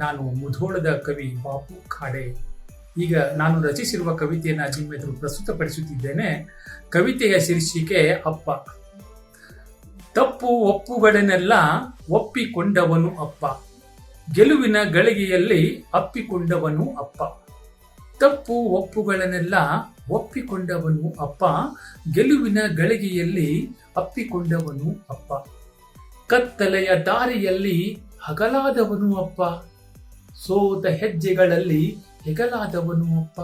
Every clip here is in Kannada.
ನಾನು ಮುಧೋಳದ ಕವಿ ಬಾಪು ಖಾಡೆ. ಈಗ ನಾನು ರಚಿಸಿರುವ ಕವಿತೆಯನ್ನು ನಿಮ್ಮ ಎದುರು ಪ್ರಸ್ತುತಪಡಿಸುತ್ತಿದ್ದೇನೆ. ಕವಿತೆಯ ಶೀರ್ಷಿಕೆ ಅಪ್ಪ. ತಪ್ಪು ಒಪ್ಪುಗಳನ್ನೆಲ್ಲ ಒಪ್ಪಿಕೊಂಡವನು ಅಪ್ಪ. ಗೆಲುವಿನ ಗಳಿಗೆಯಲ್ಲಿ ಅಪ್ಪಿಕೊಂಡವನು ಅಪ್ಪ. ತಪ್ಪು ಒಪ್ಪುಗಳನ್ನೆಲ್ಲ ಒಪ್ಪಿಕೊಂಡವನು ಅಪ್ಪ. ಗೆಲುವಿನ ಗಳಿಗೆಯಲ್ಲಿ ಅಪ್ಪಿಕೊಂಡವನು ಅಪ್ಪ. ಕತ್ತಲೆಯ ದಾರಿಯಲ್ಲಿ ಹಗಲಾದವನು ಅಪ್ಪ. ಸೋತ ಹೆಜ್ಜೆಗಳಲ್ಲಿ ಹೆಗಲಾದವನು ಅಪ್ಪ.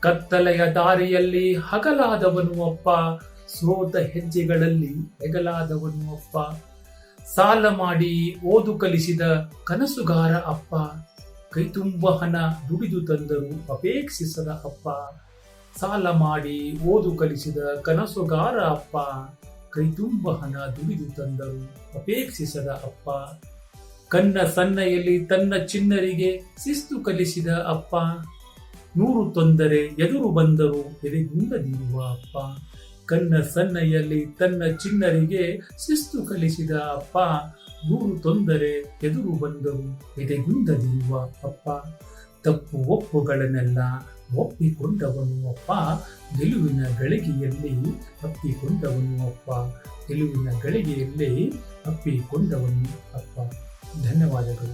ಕತ್ತಲೆಯ ದಾರಿಯಲ್ಲಿ ಹಗಲಾದವನು ಅಪ್ಪ. ಸೋತ ಹೆಜ್ಜೆಗಳಲ್ಲಿ ಹೆಗಲಾದವನು ಅಪ್ಪ. ಸಾಲ ಮಾಡಿ ಓದು ಕಲಿಸಿದ ಕನಸುಗಾರ ಅಪ್ಪ. ಕೈತುಂಬ ಹಣ ದುಡಿದು ತಂದರು ಅಪೇಕ್ಷಿಸದ ಅಪ್ಪ. ಸಾಲ ಮಾಡಿ ಓದು ಕಲಿಸಿದ ಕನಸುಗಾರ ಅಪ್ಪ. ಕೈತುಂಬ ಹಣ ದುಡಿದು ತಂದರು ಅಪೇಕ್ಷಿಸದ ಅಪ್ಪ. ಕನ್ನ ಸನ್ನೆಯಲ್ಲಿ ತನ್ನ ಚಿನ್ನರಿಗೆ ಶಿಸ್ತು ಕಲಿಸಿದ ಅಪ್ಪ, ನೂರು ತೊಂದರೆ ಎದುರು ಬಂದರು ಎದೆಗುಂದದಿರುವ ಅಪ್ಪ. ಕನ್ನ ಸನ್ನೆಯಲ್ಲಿ ತನ್ನ ಚಿನ್ನರಿಗೆ ಶಿಸ್ತು ಕಲಿಸಿದ ಅಪ್ಪ, ನೂರು ತೊಂದರೆ ಎದುರು ಬಂದರೂ ಎದೆಗುಂದದಿರುವ ಅಪ್ಪ. ತಪ್ಪು ಒಪ್ಪುಗಳನ್ನೆಲ್ಲ ಒಪ್ಪಿಕೊಂಡವನು ಅಪ್ಪ. ಗೆಲುವಿನ ಗಳಿಗೆಯಲ್ಲಿ ಅಪ್ಪಿಕೊಂಡವನು ಅಪ್ಪ. ಗೆಲುವಿನ ಗಳಿಗೆಯಲ್ಲಿ ಅಪ್ಪಿಕೊಂಡವನು ಅಪ್ಪ. Seninle mi alakalı?